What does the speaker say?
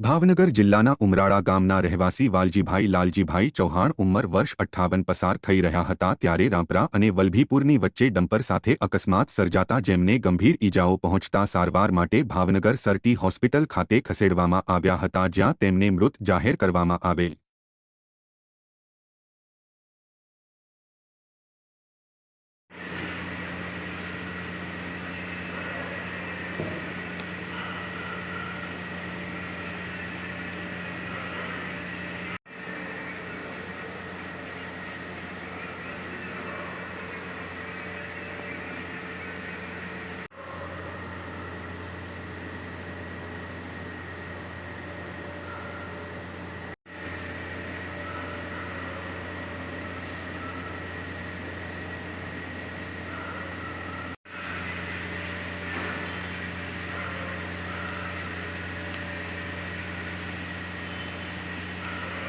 ભાવનગર જિલ્લાના ઉમરાળા ગામના રહેવાસી વાલજીભાઈ લાલજીભાઈ ચૌહાણ ઉંમર વર્ષ અઠ્ઠાવન પસાર થઈ રહ્યા હતા ત્યારે રાંપરા અને વલભીપુરની વચ્ચે ડમ્પર સાથે અકસ્માત સર્જાતા જેમને ગંભીર ઈજાઓ પહોંચતા સારવાર માટે ભાવનગર સરટી હોસ્પિટલ ખાતે ખસેડવામાં આવ્યા હતા જ્યાં તેમને મૃત જાહેર કરવામાં આવે